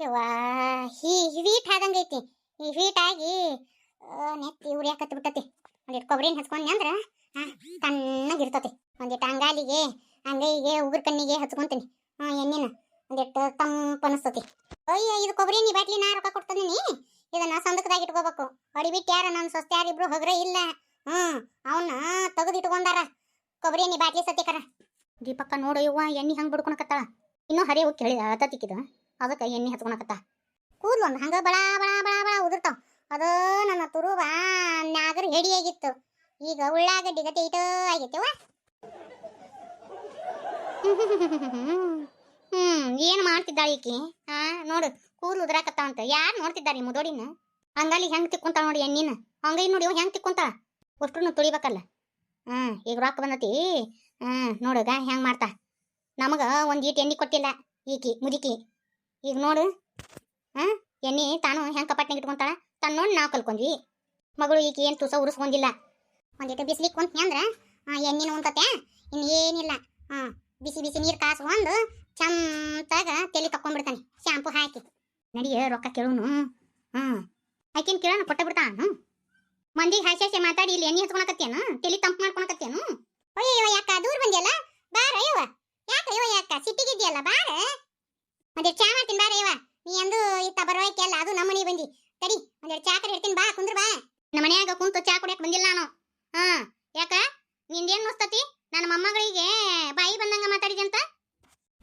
ಯವ್ವಾ ಹೀ ಹೀಟ್ ಆದಂಗೈತಿ ಈ ಹೀಟ್ ಆಗಿ ನೆತ್ತಿ ಉರಿಯಾಕತ್ತಿ ಬಿಟ್ಟತಿ. ಒಂದಿಟ್ಟು ಕೊಬ್ಬರಿನ ಹಚ್ಕೊಂಡಿ ಅಂದ್ರ ತಣ್ಣಗಿರ್ತತಿ ಒಂದಿಟ್ಟು ಅಂಗಾಲಿಗೆ, ಅಂಗೈಗೆ, ಉಗುರು ಕಣ್ಣಿಗೆ ಹಚ್ಕೊಂತೀನಿ. ಹಾಂ ಎಣ್ಣೆನ. ಒಂದಿಟ್ಟು ತಂಪು ಅನಿಸ್ತತಿ. ಅಯ್ಯ, ಇದು ಕೊಬ್ಬರಿ ನೀ ಬಾಟ್ಲಿ ನಾ ರೊಕ್ಕ ಕೊಡ್ತೀನಿ ಇದನ್ನ ಸಂದಕದಾಗ ಇಟ್ಕೋಬೇಕು. ಹೊಡಿಬಿಟ್ಟು ಯಾರ ನನ್ನ ಸ್ವಸ್ಥ ಯಾರಿಬ್ರು ಹೊಗ್ರೆ ಇಲ್ಲ. ಹ್ಞೂ ಅವನ್ನ ತೆಗೆದು ಇಟ್ಕೊಂಡಾರ ಕೊಬ್ಬರಿ ನೀ ಬಾಟ್ಲಿ ಸತ್ಯಕರ. ದೀಪಕ್ಕ ನೋಡು ಇವ್ವ ಎಣ್ಣೆ ಹಂಗೆ ಬಿಡ್ಕೊಳಕತ್ತಾಳ ಇನ್ನೂ ಹರಿ ಕೇಳಿದ ಅತತಿಕ್ಕಿದ ಅದಕ್ಕೆ ಎಣ್ಣೆ ಹಚ್ಕೊಳಕತ್ತ. ಕೂದಲು ಒಂದು ಹಂಗೆ ಬಳ ಬಳ ಬಳ ಬಳ ಉದುರ್ತಾವ. ಅದು ನನ್ನ ತುರುಬ ನಾಗರ ಹೆಡಿಯಾಗಿತ್ತು. ಈಗ ಉಳ್ಳಾಗಡ್ಡಿ ಗತಿ ಇಟ ಆಗೈತೆವ ಹ್ಮ್, ಏನು ಮಾಡ್ತಿದ್ದಾಳೆ ಈಕಿ? ಹಾ ನೋಡು, ಕೂದಲು ಉದ್ರಾಕತ್ತಾವ ಅಂತ. ಯಾರು ನೋಡ್ತಿದ್ದಾರೆ ಈ ಮುದೋಡಿನ ಹಂಗಲ್ಲಿ ಹೆಂಗೆ ತಿಕ್ಕೊಂತಾಳ ನೋಡಿ ಎಣ್ಣಿನ? ಹಂಗೈ ನೋಡಿ ಹೆಂಗೆ ತಿಕ್ಕೊಂತ ಅಷ್ಟನ್ನು ತುಳಿಬೇಕಲ್ಲ. ಹ್ಮ್ ಈಗ ರೊಕ್ಕ ಬಂದತಿ. ಹ್ಮ್ ನೋಡುಗ ಹೆಂಗೆ ಮಾಡ್ತಾ. ನಮಗ ಒಂದ್ ಈಟ್ ಎಣ್ಣೆ ಕೊಟ್ಟಿಲ್ಲ ಈಕಿ, ಮುದುಕಿ. ಈಗ ನೋಡು. ಹಾ? ಎಣ್ಣೆ ತಾನು ಹೆಂಗೆ ಕಪಾಟ್ನಾಗ ಇಟ್ಕೊಂತಾಳ? ತಾನು ನೋಡಿ ನಾವು ಕಲ್ಕೊಂಡ್ವಿ ಮಗಳು ಈಗ ಏನು ತುಸ ಉರಿಸ್ಕೊಂಡಿಲ್ಲ ಒಂದಿಟ್ಟು ಬಿಸಿಲಿಗೆ ಕುಂತ್ನಿ ಅಂದ್ರ ಎಣ್ಣೆನ ಉಂತತೆ ಇನ್ನು ಏನಿಲ್ಲ. ಹಾ ಬಿಸಿ ಬಿಸಿ ನೀರು ಕಾಸ್ಕೊಂಡು ಚಂತಾಗ ತಲೆ ತಕ್ಕೊಂಡ್ಬಿಡ್ತಾನೆ ಶಾಂಪು ಹಾಕಿ. ನಡಿಯ ರೊಕ್ಕ ಕೇಳುನು? ಹಾಂ. ಆಕಿನ ಕೇಳೋಣ ಕೊಟ್ಟ ಬಿಡ್ತಾನು ಮಂದಿಗೆ ಹಾಸಿ ಹಾಸಿ ಮಾತಾಡಿ ಇಲ್ಲಿ ಎಣ್ಣೆ ಹಚ್ಕೊಳಕತ್ತೇನು ತಲೆ ತಂಪು ಮಾಡ್ಕೊಳಕತ್ತೇನು ಅಯ್ಯೋ ಯಾಕ ದೂರ ಬಂದಿಯಲ್ಲ? ಬಾರ ಅಯ್ಯವ ಯಾಕ? ಅಯ್ಯೋ ಯಾಕ ಸಿಟ್ಟಿಗಿದ್ಯಲ್ಲ ಬಾರ. ಒಂದೆರಡು ಚಾ ಮಾಡ್ತೀನಿ ಬಾ ರೇವ ನೀ ಅಂದು ಇತ್ತ ಬರೋಕೆಲ್ಲ ಅದು ನಮ್ಮ ಮನೆಗೆ ಬಂದಿ. ತಡಿ, ಒಂದೆರಡು ಚಾ ಕಡೆ ಇಡ್ತೀನಿ ಬಾ, ಕುಂದ್ರ ಬಾ. ನಮ್ಮ ಮನ್ಯಾಗ ಕುಂತು ಚಾ ಕುಡಿಯಕ್ ಬಂದಿಲ್ಲ ನಾನು. ಹಾ, ಯಾಕ? ನಿಂದೇನ್ ನೋಸ್ತತಿ ನನ್ನ ಮೊಮ್ಮಗಳಿಗೆ ಬಾಯಿ ಬಂದಂಗ ಮಾತಾಡಿದೆ ಅಂತ?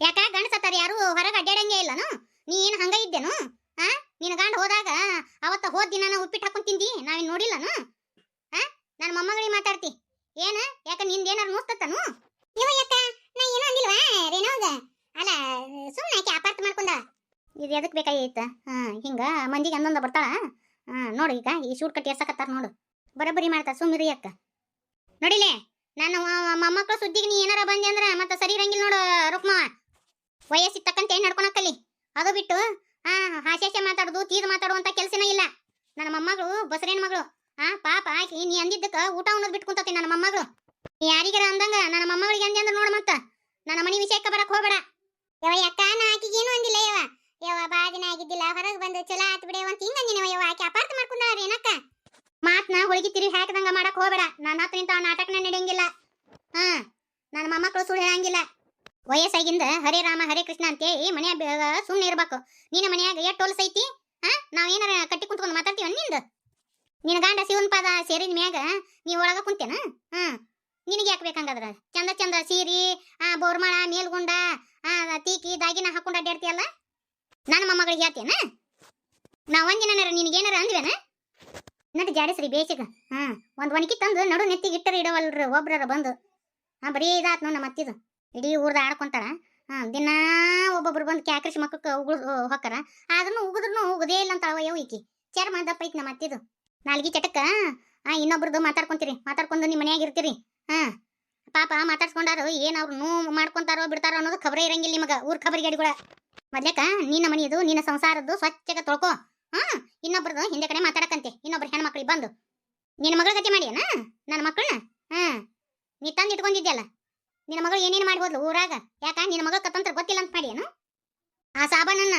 ಯಾಕ? ಗಂಡಸತ್ತಾರ ಯಾರು ಹೊರಗೆ ಅಡ್ಡಾಡಂಗೆ ಇಲ್ಲನು? ನೀ ಏನು ಹಂಗ ಇದ್ದೇನು? ಆ? ನಿನ್ನ ಗಂಡ ಹೋದಾಗ ಅವತ್ತ ಹೋದ ದಿನ ಉಪ್ಪಿಟ್ಟು ಹಾಕೊಂಡ್ ತಿಂದಿ, ನಾವಿನ್ ನೋಡಿಲ್ಲನು? ಹಾ ನನ್ನ ಮೊಮ್ಮಗಳಿಗೆ ಮಾತಾಡ್ತಿ. ಏನ? ಯಾಕ ನಿಂದೇನಾರು ನೋಸ್ತತನು ಇವ ಯಾಕ? ನಾ ಏನೋ ಅಂದಿಲ್ವಾ, ರೇಣೋಗ? ಅಲ್ಲ ಸುಮ್ಮನೆ ಆಕೆ ಅಪಾರ್ಥ ಮಾಡ್ಕೊಂಡ ಇದು ಎದಕ್ಕೆ ಬೇಕಾಗಿತ್ತು? ಹಾಂ, ಹಿಂಗೆ ಮಂದಿಗೆ ಅಂದೊಂದು ಬರ್ತಾಳ. ಹಾಂ, ನೋಡು ಈಗ, ಈ ಶೂಟ್ ಕಟ್ಟಿ ಎರ್ಸಕತ್ತಾರ ನೋಡು. ಬರಬರಿ ಮಾಡ್ತಾರೆ ಸುಮ್ಮಿರಿ ಅಕ್ಕ ನೋಡಿಲೆ ನನ್ನ ಮೊಮ್ಮಕ್ಕಳು ಸುದ್ದಿಗೆ ನೀ ಏನಾರ ಬಂದೆ ಅಂದ್ರೆ ಮತ್ತೆ ಸರಿ ಇರಂಗಿಲ್ಲ ನೋಡು ರುಕ್ಮವ ವಯಸ್ಸಿಗೆ ತಕ್ಕಂತೆ ನಡ್ಕೊಳಕ್ಕಲ್ಲಿ? ಅದು ಬಿಟ್ಟು ಹಾಂ ಹಾಸ್ಯಾಸ್ಯ ಮಾತಾಡೋದು, ತೀದ್ ಮಾತಾಡುವಂಥ ಕೆಲಸನೇ ಇಲ್ಲ. ನನ್ನ ಮೊಮ್ಮಗಳು ಬಸರೇನ್ ಮಗಳು. ಆ, ಪಾಪ ಆಕಿ, ನೀ ಅಂದಿದ್ದಕ್ಕೆ ಊಟ ಉಣ್ಣೋದು ಬಿಟ್ಟು ನನ್ನ ಮೊಮ್ಮಗಳು. ನೀ ಯಾರಿಗಾರ ಅಂದಂಗ ನನ್ನ ಮೊಮ್ಮಗಳಿಗೆ ಅಂದೆ ಅಂದ್ರೆ ನೋಡು ಮತ್ತೆ. ನನ್ನ ಮನೆ ವಿಷಯಕ್ಕೆ ಬರಕ್ಕೆ ಹೋಗ್ಬೇಡ. ಯವ ಯಾಕ? ನಾ ಆಕಿಗೇನು ಅಂದಿಲ್ಲ ಯವ ಯವ ಬಾ ದಿನ ಆಗಿದ್ದಿಲ್ಲ, ಹೊರಗೆ ಬಂದು ಚಲೋ ಆತ್ ಬಿಡೆ ಅಂತ ಹಿಂಗ ಅಂದಿನವ ಯವ ಆಕೆ ಅಪಾರ್ಥ ಮಾಡ್ಕೊಂಡಾರ ಏನಕ್ಕ? ಮಾತ್ನ ಹೊಳಗಿ ತಿರುಗಿ ಹಾಕದಂಗ ಮಾಡಕ್ ಹೋಗ್ಬೇಡ. ನನ್ನ ಹತ್ರ ಇಂಥ ನಾಟಕನ ನಡೆಯಂಗಿಲ್ಲ. ಹಾ ನನ್ನ ಮೊಮ್ಮಕ್ಕಳು ಸುಳ್ಳು ಹೇಳಂಗಿಲ್ಲ. ವಯಸ್ಸಾಗಿಂದ ಹರೇ ರಾಮ, ಹರೇ ಕೃಷ್ಣ ಅಂತೇಳಿ ಮನ್ಯಾಗ ಸುಮ್ಮನೆ ಇರ್ಬೇಕು. ನಿನ್ನ ಮನ್ಯಾಗ ಎಷ್ಟು ಹೊಲಸ ಐತಿ ಹಾ, ನಾವ್ ಏನಾರ ಕಟ್ಟಿ ಕುಂತ್ಕೊಂಡು ಮಾತಾಡ್ತೀವ ನಿಂದು? ನಿನ್ನ ಗಂಡ ಶಿವನ್ ಪಾದ ಸೇರಿದ ಮ್ಯಾಗ ನೀ ಒಳಗ ಕುಂತೇನ? ಹಾ ನಿನಗೆ ಯಾಕೆ ಬೇಕಂಗಾದ್ರ? ಚಂದ ಚಂದ ಸೀರಿ, ಆ, ಬೋರ್ಮಾಳ ಮೇಲ್ಗುಂಡ ಆ, ತೀಕಿ, ದಾಗಿನ ಹಾಕೊಂಡು ಅಡ್ಡಾಡ್ತೀಯಲ್ಲ ನನ್ನ ಮೊಮ್ಮಗಳಿಗೆ ಹೇಳ್ತೇನ? ನಾ ಒಂದಿನ ನಿನಗೇನಾರ ಅಂದ್ವೇನ? ನಟ್ ಜಾಡಿಸ್ರಿ ಬೇಸಿಗ. ಹಾ, ಒಂದ್ ಒಣಕಿ ತಂದು ನಡು ನೆತ್ತಿಗೆ ಇಟ್ಟರ ಇಡವಲ್ರಿ ಒಬ್ರರ ಬಂದು. ಹಾ, ಬರೀ ಇದಾತ್ ನೋಡಿ ನಮ್ಮ ಅತ್ತಿದು. ಇಡೀ ಊರ್ದ ಆಡ್ಕೊಂತಾರ ಹಾ, ದಿನಾ ಒಬ್ಬೊಬ್ರು ಬಂದು ಕ್ಯಾಕ್ರಿಸಿ ಮಕ್ಕಕ್ಕೆ ಉಗುಳು ಹೊಕ್ಕಾರ. ಆದ್ರೂ ಉಗುದ್ರೂ ಉಗದೇ ಇಲ್ಲ ಅಂತ ಯಾವ ಈಕಿ. ಚರ್ಮ ದಪ್ಪ ಐತಿ ನಮ್ಮ ಅತ್ತಿದು. ನಾಲ್ಗಿ ಚಟಕ್ಕ ಹಾ ಇನ್ನೊಬ್ರದ್ದು ಮಾತಾಡ್ಕೊಂತೀರಿ. ಮಾತಾಡ್ಕೊಂಡು ನಿಮ್ಮ ಮನ್ಯಾಗ ಇರ್ತೀರಿ. ಹಾ. ಪಾಪ ಮಾತಾಡ್ಸ್ಕೊಂಡಾರು ಏನ್ ಅವ್ರು ನೋವು ಮಾಡ್ಕೊಂತಾರೋ ಬಿಡ್ತಾರೋ ಅನ್ನೋದು ಖಬರೇ ಇರಂಗಿಲ್ಲ ನಿಮಗ ಊರ್ ಖಬರಿಗಾಡಿಗಳ ಮೊದ್ಲೇಕ ನಿನ್ನ ಮನೆಯದು ನಿನ್ನ ಸಂಸಾರದ್ದು ಸ್ವಚ್ಛಗ ತೊಳ್ಕೊ. ಹಾ ಇನ್ನೊಬ್ರದ್ದು ಹಿಂದೆ ಕಡೆ ಮಾತಾಡಕಂತೆ ಇನ್ನೊಬ್ರು ಹೆಣ್ಮಕ್ಳಿಗೆ ಬಂದು. ನಿನ್ನ ಮಗಳ ಗತಿ ಮಾಡಿಯನ? ನನ್ನ ಮಕ್ಕಳನ್ನ ಹಾ. ನೀ ತಂದು ಇಟ್ಕೊಂಡಿದ್ಯಲ್ಲ? ನಿನ್ನ ಮಗಳು ಏನೇನು ಮಾಡ್ಬೋದು ಊರಾಗ? ಯಾಕ ನಿನ್ನ ಮಗಳ ಕತ್ತಂತ್ರ ಗೊತ್ತಿಲ್ಲ ಅಂತ ಮಾಡಿಯನು? ಆ ಸಾಬಣ್ಣನ್ನ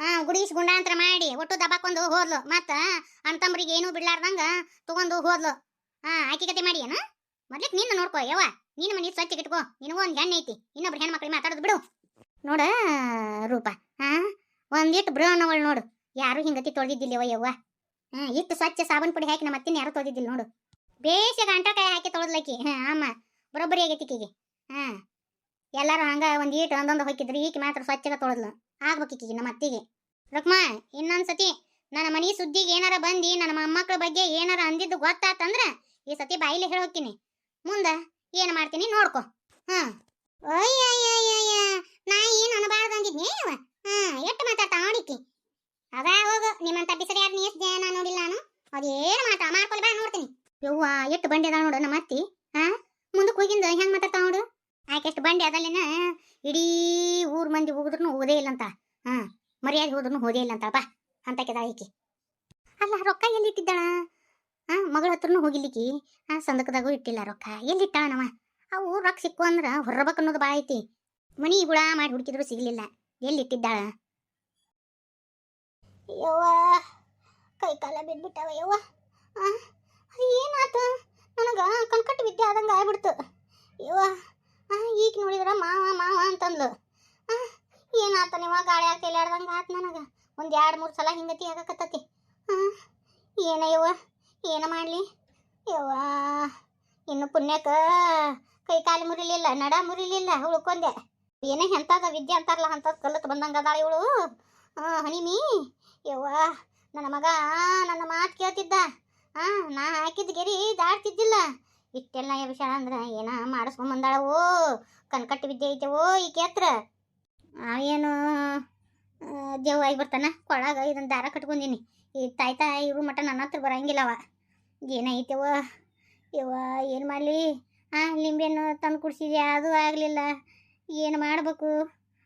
ಆ, ಗುಡಿಸ್ ಗುಂಡಾಂತರ ಮಾಡಿ ಒಟ್ಟು ದಬಾಕೊಂಡು ಹೋದ್ಲು. ಮತ್ತ ಅಣ್ತಂಬ್ರಿಗೆ ಏನೂ ಬಿಡ್ಲಾರ್ದಂಗ ತಗೊಂಡು ಹೋದ್ಲು. ಹಾ ಆಕಿ ಕತೆ ಮಾಡಿಯನ? ಮೊದ್ಲಿಕ್ ನಿನ್ನ ನೋಡ್ಕೋ, ಯವ್ವ. ನೀನು ಮನೆ ಸ್ವಚ್ಛ ಇಟ್ಕೋ. ನಿನಗೂ ಒಂದು ಹೆಣ್ಣು ಐತಿ. ಇನ್ನೊಬ್ರು ಹೆಣ್ಮಕ್ಳಿಗೆ ಮಾತಾಡೋದು ಬಿಡು. ನೋಡ, ರೂಪ. ಹಾ ಒಂದಿಟ್ಟು ಬ್ರಹ್ಮವಳು ನೋಡು. ಯಾರು ಹಿಂಗತಿ ತೊಳೆದಿದ್ದಿಲ್ಲವ, ಯವ್ವ? ಹಾ ಇಟ್ಟು ಸ್ವಚ್ಛ ಸಾಬನ್ ಪುಡಿ ಹಾಕಿ ನಮ್ಮ ಅತ್ತಿನ ಯಾರು ತೊಳೆದಿದ್ದಿಲ್ಲ ನೋಡು. ಬೇಸಿಗೆ ಕೈ ಹಾಕಿ ತೊಳೆದ್ಲಕ್ಕಿ ಹಾ, ಅಮ್ಮ. ಬರೋಬ್ಬರಿ ಆಗೈತಿ ಈಕಿಗೆ. ಹಾ ಎಲ್ಲರೂ ಹಂಗ ಒಂದ್ ಈಟ್ ಒಂದೊಂದು ಹೊಕ್ಕಿದ್ರು ಈಕೆ ಮಾತ್ರ ಸ್ವಚ್ಛಗ ತೊಳೆದ್ಲು. ಆಗ್ಬೇಕು ಈಕಿಗೆ ನಮ್ಮ ಅತ್ತಿಗೆ ರುಕ್ಮ, ಇನ್ನೊಂದ್ಸತಿ ನನ್ನ ಮನೆ ಸುದ್ದಿಗೆ ಏನಾರ ಬಂದಿ, ನನ್ನ ಮೊಮ್ಮಕ್ಳ ಬಗ್ಗೆ ಏನಾರ ಅಂದಿದ್ದು ಗೊತ್ತಾತಂದ್ರ ಈ ಸತಿ ಬಾಯಿಲೆ ಹೇಳಿ ಹೋಗ್ತೀನಿ ಮುಂದ ಏನು ಮಾಡ್ತೀನಿ ನೋಡ್ಕೊ. ಹಾ ಅಯ್ಯಯ್ಯಯ್ಯಯ್ಯ ನಾ ಏನು ಅನಬಾರ್ದು ಅಂದಿದ್ನಿ ಇವ ಹಾ ಎಷ್ಟು ಮಾತಾಡ್ತಾ ನೋಡಿಕಿ ಅದ, ಹೋಗು, ನಿಮ್ಮಂತ ಬಿಸಿಲು ಯಾರು ಎಷ್ಟು ಜನ ನೋಡಿಲ್ಲ ನಾನು? ಅದೇನು ಮಾತಾ ಮಾಡ್ಕೊಳ್ಳಿ ಬಾ, ನೋಡ್ತೀನಿ. ಯವ್ವ, ಎಷ್ಟು ಬಂಡಿ ಅದ ನೋಡು ನಮ್ಮ ಅತ್ತಿ, ಹಾ? ಮುಂದಕ್ಕೆ ಹೋಗಿಂದ ಹೆಂಗ್ ಮಾತಾಡ್ತಾ ನೋಡು? ಆಕೆಷ್ಟು ಬಂಡಿ ಅದಲ್ಲಿನ ಇಡೀ ಊರ್ ಮಂದಿ ಹೋಗಿದ್ರು ಓದೇ ಇಲ್ಲ ಅಂತ ಹಾ ಮರ್ಯಾದೆ ಹೋದ್ರು ಹೋದೇ ಇಲ್ಲ ಅಂತ ಬಾ, ಅಂತ ಕೆದ ಈಕಿ. ಅಲ್ಲ, ರೊಕ್ಕ ಎಲ್ಲಿಟ್ಟಿದ್ದಾಳ? ಹಾ ಮಗಳ ಹತ್ರನು ಹೋಗಿಲ್ಲಿಕಿ. ಹಾಂ ಸಂದಕದಾಗೂ ಇಟ್ಟಿಲ್ಲ ರೊಕ್ಕ. ಎಲ್ಲಿಟ್ಟಾಳ ನಮ್ಮ ಅವು ರೊಕ್ಕ ಸಿಕ್ಕು ಅಂದ್ರೆ ಹೊರಬೇಕು ಅನ್ನೋದು ಭಾಳ ಐತಿ. ಮನಿ ಗುಳ ಮಾಡಿ ಹುಡುಕಿದ್ರು ಸಿಗ್ಲಿಲ್ಲ. ಎಲ್ಲಿಟ್ಟಿದ್ದಾಳ? ಯವ್ವ, ಕೈ ಕಾಲ ಬಿದ್ಬಿಟ್ಟವ ಯವ್ವ. ಅದು ಏನಾತ? ನನಗೆ ಕಣ್ಕಟ್ಟು ವಿದ್ಯೆ ಆದಂಗೆ ಆಗ್ಬಿಡ್ತು. ಯವ್ವ ಈಗ ನೋಡಿದ್ರೆ ಮಾವ ಮಾವ ಅಂತಂದ್ಲು. ಏನಾತ ನೀವ? ಗಾಳಿ ಹಾಕಿ ಎಲ್ಲಾಡ್ದಂಗೆ ಆತು ನನಗೆ. ಒಂದು ಎರಡು ಮೂರು ಸಲ ಹಿಂಗತಿ ಆಗಕತ್ತತಿ. ಹಾಂ ಏನ ಏನ ಮಾಡಲಿ? ಯವ್ವ, ಇನ್ನು ಪುಣ್ಯಕ್ಕೆ ಕೈ ಕಾಲು ಮುರಿಲಿಲ್ಲ, ನಡ ಮುರಿಲಿಲ್ಲ, ಉಳ್ಕೊಂಡೆ. ಏನೇ ಎಂಥದ ವಿದ್ಯೆ ಅಂತಾರಲ್ಲ ಅಂಥದ್ದು ಕಲಿತು ಬಂದಂಗೆ ಅದಾಳ ಇವಳು. ಹಣಿಮಿ, ಯವ್ವ, ನನ್ನ ಮಗ ನನ್ನ ಮಾತು ಕೇಳ್ತಿದ್ದ. ಹಾಂ ನಾ ಹಾಕಿದ್ದ ಗೆರಿ ದಾಡ್ತಿದ್ದಿಲ್ಲ ಇಷ್ಟೆಲ್ಲ ವಿಷಯ ಅಂದ್ರೆ ಏನ ಮಾಡಿಸ್ಕೊಂಡ್ ಬಂದಾಳವೋ? ಕನ್ಕಟ್ಟು ವಿದ್ಯೆ ಐತೆವೋ ಈ ಕೇತ್ರ? ಆ ಏನು ದೇವ್ ಆಗಿ ಬರ್ತಾನ, ಕೊಳಗ ಇದನ್ನ ದಾರ ಕಟ್ಕೊಂಡಿನಿ. ಈ ತಾಯ್ತಾ ಇವ್ರು ಮಟ ನನ್ನ ಹತ್ರ ಬರಂಗಿಲ್ಲವ ಏನೈತೆವ ಇವ ಏನು ಮಾಡಲಿ? ಹಾಂ ಲಿಂಬೆಯನ್ನು ತಂದು ಕುಡ್ಸಿದ್ಯಾ? ಅದು ಆಗಲಿಲ್ಲ. ಏನು ಮಾಡ್ಬೇಕು?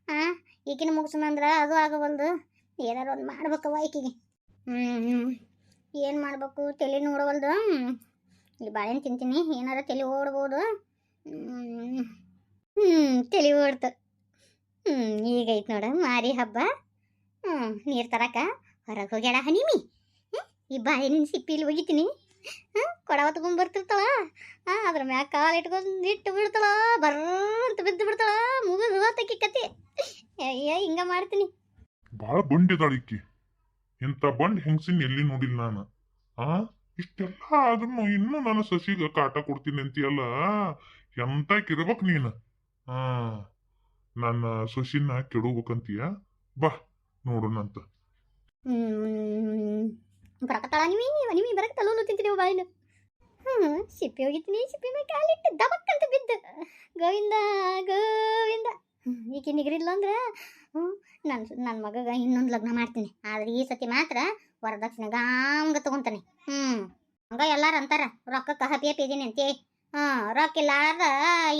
ಹಾಂ ಈಗಿನ ಮುಗಿಸೋಣಂದ್ರೆ ಅದು ಆಗಬಲ್ದು ಏನಾರು ಒಂದು ಮಾಡ್ಬೇಕವ ಈಕಿಗೆ. ಹ್ಞೂ ಏನು ಮಾಡ್ಬೇಕು? ತಲೆ ನೋಡಬಲ್ದು ಇಲ್ಲಿ ಬಾಳೆಹಣ್ಣು ತಿಂತೀನಿ. ಏನಾರ ತಲೆ ಓಡ್ಬೋದು. ಹ್ಞೂ ತಲೆ ಓಡ್ತು. ಹ್ಞೂ ಈಗೈತೆ ನೋಡ ಮಾರಿ ಹಬ್ಬ. ಹ್ಞೂ ನೀರು ತರಕ ಹೊರಗೆ ಹೋಗ್ಯಾಳ ಹನಿಮಿ? ಈ ಬಾಳೆಹಣ್ಣಿನ ಸಿಪ್ಪಿಲಿ ಒಗಿತೀನಿ. ಹಾಂ ಕೊಡವ ತಗೊಂಡ್ ಬರ್ತಿರ್ತಾಳ. ಹಾಂ, ಅದ್ರ ಮ್ಯಾಗ ಕಾಲು ಇಟ್ಕೊಂಡು ಇಟ್ಟು ಬಿಡ್ತಾಳ. ಬರ್ರಂತ ಬಿದ್ದು ಬಿಡ್ತಾಳ. ಮುಗಿದು ಹೋತಕ್ಕಿ ಕತಿ. ಅಯ್ಯ ಹಿಂಗ ಮಾಡ್ತೀನಿ. ಭಾಳ ಬಂಡಿದಾಳ ಇಕ್ಕಿ ಇಂಥ ಬಂಡ್ ಹೆಂಗ್ಸಿನ ಎಲ್ಲಿ ನೋಡಿಲ್ಲ ನಾನು? ಆ, ಇಷ್ಟೆಲ್ಲ ಆದ್ರೂ ಇನ್ನೂ ನಾನು ಸಸಿಗ ಕಾಟ ಕೊಡ್ತೀನಿ ಅಂತೀಯಲ್ಲ? ಎಂತಕಿರ್ಬೇಕು ನೀನು? ಹಾ ನನ್ನ ಸಸಿನ ಕೆಡಬೇಕಂತೀಯ ಬಾ. ನೋಡೋಣಂತ. ಬರಕತ್ತಾಳ ನಿಮಿ ನಿಮಿ ಬರಕತ್ತಲ್ಲ ತಿಂತೀನಿ ಬಾಯಿನ ಹ್ಞೂ ಸಿಪ್ಪಿ ಹೋಗಿತ್ತೀನಿ ಸಿಪ್ಪಿ ಮೇಲೆ ಕಾಲಿಟ್ಟು ದಬಕ್ ಅಂತ ಬಿದ್ದು. ಗೋವಿಂದ ಗೋವಿಂದ. ಈಗ ಈಕೆ ನಿಗರಿಲ್ಲ ಅಂದ್ರೆ ಹ್ಞೂ ನನ್ನ ನನ್ನ ಮಗಗ ಇನ್ನೊಂದು ಲಗ್ನ ಮಾಡ್ತೀನಿ. ಆದ್ರೆ ಈ ಸತಿ ಮಾತ್ರ ವರದಕ್ಷಿಣೆ ಗಾಂಗ ತಗೊಂತಾನೆ. ಹ್ಞೂ ಹಂಗ ಎಲ್ಲಾರು ಅಂತಾರ ರೊಕ್ಕಕ್ಕೆ ಹಪಿ ಹಪಿ ಇದೀನಿ ಅಂತೆ. ಹಾಂ ರೊಕ್ಕ ಇಲ್ಲಾರ್ದ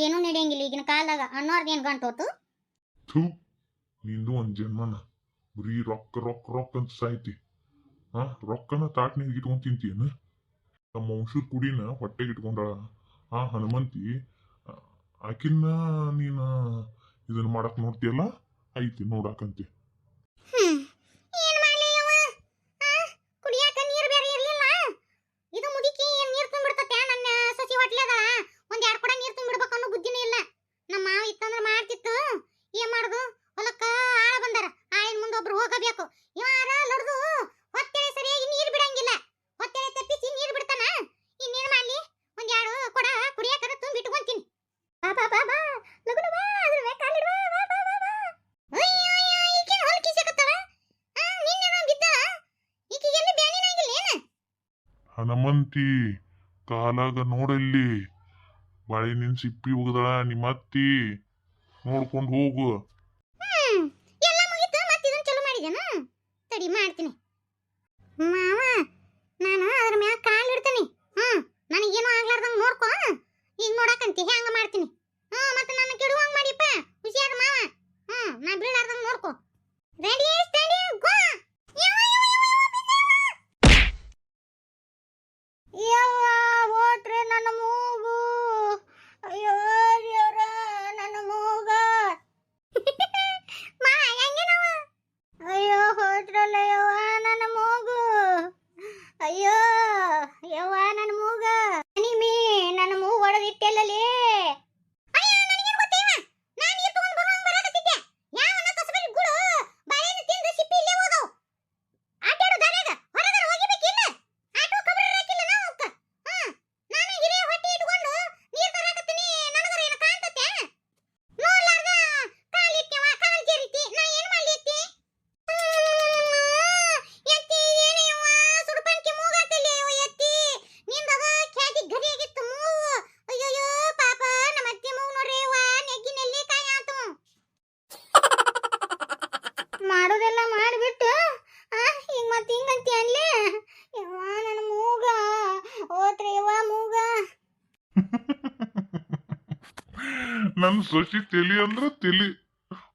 ಏನೂ ನಡೆಯಂಗಿಲ್ಲ ಈಗಿನ ಕಾಲದಾಗ. ಅನ್ನೋರ್ದು ಏನು ಗಂಟೋತು? ಹೋತು ನಿಂದು ಒಂದ್ ಜನ್ಮನ. ಬರೀ ರೊಕ್ಕ ರೊಕ್ಕ ರೊಕ್ಕ ಅಂತ ಸಾಯ್ತಿ. ಹಾ ರೊಕ್ಕನ ತಾಟ್ನಾಗ ಇಟ್ಕೊಂಡ್ ತಿಂತೀನ ನಮ್ಮ ವಂಶದ ಕುಡಿನ ಹೊಟ್ಟೆಗೆ ಇಟ್ಕೊಂಡಾಳ. ಆ, ಹನುಮಂತಿ ಆಕಿನ್ನ ನೀನ ಇದನ್ನ ಮಾಡಕ್ ನೋಡ್ತಿಯಲ್ಲ? ಐತಿ, ನೋಡಾಕಂತಿ ಹ್ಮ್. ಏನ್ ಮಾಡ್ಲಿ ಯವ್ವ? ಆ? ಕುಡಿಯಾಕ ನೀರ್ ಬೇರೆ ಇರ್ಲಿಲ್ಲ ಇದು ಮುದುಕಿ ಏನ್ ನೀರ್ ತುಂಬಿಡ್ತತೆ ನನ್ನ ಸಸಿ ಹೊಟ್ಲೆದ ಒಂದ್ ಎರಡ್ ಕೊಡ ನೀರ್ ತುಂಬಿಡ್ಬೇಕು ಅನ್ನೋ ಬುದ್ಧಿನೇ ಇಲ್ಲ ನಮ್ಮ ಮಾವ ಇತ್ತಂದ್ರ ಮಾಡ್ತಿತ್ತು ಏನ್ ಮಾಡುದು ಹೊಲಕ್ಕ ಆಳ ಬಂದಾರ ಆಳಿನ ಮುಂದೆ ಒಬ್ರು ಹೋಗಬೇಕು ಇವಾರ ಲಡ್ದು ಹೊಟ್ಟೆ ಸರಿಯಾಗಿ ನೀರ್ ಬಿಡಂಗಿಲ್ಲ ಹೊಟ್ಟೆ ತಪ್ಪಿಸಿ ನೀರ್ ಬಿಡ್ತಾನ ಇನ್ನೇನ್ ಮಾಡ್ಲಿ ಒಂದ್ ಎರಡು ಕೊಡ ಕುಡಿಯಾಕರ ತುಂಬಿ ಇಟ್ಕೊಂತೀನಿ ಬಾ ಬಾ ಬಾ ಬಾ ಲಗುನ ಬಾ ಅದ್ರ ಮ್ಯಾಗ್ ಕಾಲಿಡು, ಬಾ ಬಾ ಬಾ ಬಾ ಅಯ್ಯೋ ಅಯ್ಯೋ ಈಕಿನ ಹೊಲ ಕಿಸಕತ್ತವ ಆ ನಿನ್ನೆ ಬಿದ್ದ ಈಕಿಗೆ ಎಲ್ಲಿ ಬ್ಯಾನಿನಾಗಿಲ್ಲ ಏನ ಹನುಮಂತಿ ಕಾಲಾಗ ನೋಡಲ್ಲಿ. ಬಾಳೆನಿನ್ ಸಿಪ್ಪಿ ಹೋಗದಳ ನಿಮ್ಮ ಅತ್ತಿ ನೋಡ್ಕೊಂಡು ಹೋಗು ಹ್ಮ್ ಎಲ್ಲ ಮುಗಿತು ಮತ್ತೆ ಇದನ್ನ ಚಲೋ ಮಾಡಿದೇನ ತಡಿ ಮಾಡ್ತೀನಿ ಮಾವ ನಾನು ಅದ್ರ ಮ್ಯಾಗ ಕಾಲ್ ಇಡ್ತೀನಿ ಹ್ಮ್ ನನಗೇನು ಆಗ್ಲಾರ್ದಂಗ ನೋಡ್ಕೊ ಈಗ ನೋಡಕಂತಿ ಹೆಂಗ ಮಾಡ್ತೀನಿ ಹ್ಮ್ ಮತ್ತೆ ನನ್ನ ಕೆಡುವಂಗ ಮಾಡಿಪ್ಪ ಹುಷಾರ್ ಮಾವ ಹ್ಮ್ ನಾ ಬೀಳಾರ್ದಂಗ ನೋಡ್ಕೊ ರೆಡಿ ಸ್ಟಡಿ ಗೋ ಯವ್ವ ಓಟ್ರೆ ನನ್ನ ಮೂಗು ಅಯ್ಯೋ ದೇವ್ರ ನನ್ನ ಮೂಗ ಮಾ ಹೆಂಗಿನವ ಅಯ್ಯೋ ಹೋದ್ರಲ್ಲ ಯವ್ವ ನನ್ನ ಮೂಗು ಅಯ್ಯೋ ಯವ್ವ ನನ್ನ ಮೂಗ ನಿಮಿ ನನ್ನ ಮೂಗು ಹೊಡೆದಿಟ್ಟೆಲ್ಲಲೇ ಅಯ್ಯೋ ನನಗೇನು ಗೊತ್ತೇವ ನಾನು ನೀರು ತಗೊಂಡು ಬರುವಂಗ ಬರಾಕತ್ತಿದ್ದೆ ಯಾವನ ಕಸಬರಿ ಗುಳು ಬಾಳೆಹಣ್ಣು ತಿಂದು ಸಿಪ್ಪಿ ಇಲ್ಲೇ ಹೋದವು ಆಟಾಡು ದಾರ್ಯಾಗ ಹೊರಗರ ಹೋಗಿಬೇಕಿಲ್ಲ ಆಟೋ ಕಬರ ಹಾಕಿಲ್ಲ ನಾವು ಅವಕ್ಕ ಹ್ಮ್ ನಾನು ಹಿರಿಯ ಹೊಟ್ಟೆ ಇಟ್ಕೊಂಡು ನೀರು ತರಾಕತ್ತೀನಿ ನನಗರ ಏನು ಕಾಣ್ತತೆ ನೋಡ್ಲಾರ್ದ ಕಾಲಿಟ್ಟೆವ ಕಾಲ್ ಜರಿತಿ ನಾ ಏನ್ ಮಾಡ್ಲಿ ಅತ್ತಿ ಎತ್ತಿ ಏನಯ್ಯವ್ವ ಸುಡುಪಣ್ಕಿ ಮೂಗಾತಲ್ಲಿ ಅಯ್ಯವ್ವ ಎತ್ತಿ ನಿಂದದ ಖ್ಯಾತಿ ಗರಿಯಾಗಿತ್ತು ಮೂಗು ಅಯ್ಯಯ್ಯೋ ಪಾಪ ನಮ್ಮ ಅತ್ತಿ ಮೂಗು ನೋಡ್ರಿ ಅವ್ವ ನೆಗ್ಗಿನಲ್ಲಿ ಕಾಯ ಆತು ಮಾಡೋದೆಲ್ಲ ಮಾಡಿಬಿಟ್ಟು ಹಿಂಗ ಮತ್ತೆ ಹಿಂಗಂತಿ ಅನ್ಲಿ ಯವ್ವ ನನ್ನ ಮೂಗ ಓತ್ರಿ ಯವ್ವ ಮೂಗ ನನ್ನ ಸೊಸಿ ತಿಳಿ ಅಂದ್ರ ತಿಳಿ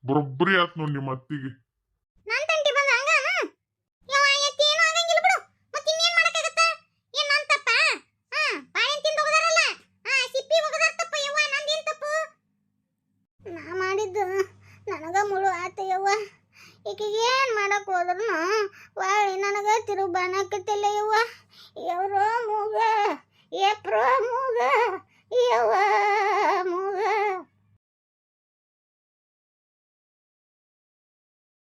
ಬರೋಬ್ಬರಿ ಆತ್ ನೋಡ್ ನಿಮ್ಮ ಅತ್ತಿಗೆ. ನನ್ ತಂಟಿ ಬಂದ ಹಂಗ? ಯವ್ವ ಎತ್ತಿ ಆಗಂಗಿಲ್ಲ ಬಿಡು. ಮತ್ತೆ ಇನ್ನೇನ್ ಮಾಡಕ್ಕಾಗತ್ತ? ಏನ್ ನನ್ ತಪ್ಪ? ಹಾ ಬಾಳೆಹಣ್ಣು ತಿಂದು ಹೋಗದಾರಲ್ಲ? ಹಾ, ಸಿಪ್ಪಿ ಹೋಗದಾರ ತಪ್ಪ ಯವ್ವ ನಂದೇನ್ ತಪ್ಪು? ನಾ ಮಾಡಿದ್ದು ನನಗ ಮುಳು ಆತ ಯವ್ವ. ಈಗ ಏನು ಮಾಡಕ್ ಹೋದ್ರು ವಾಳಿ ನನಗೆ ತಿರುಗಿ ಯವ್ವ. ಯವ್ರೋ ಮೂಗ Я промула, я ламула.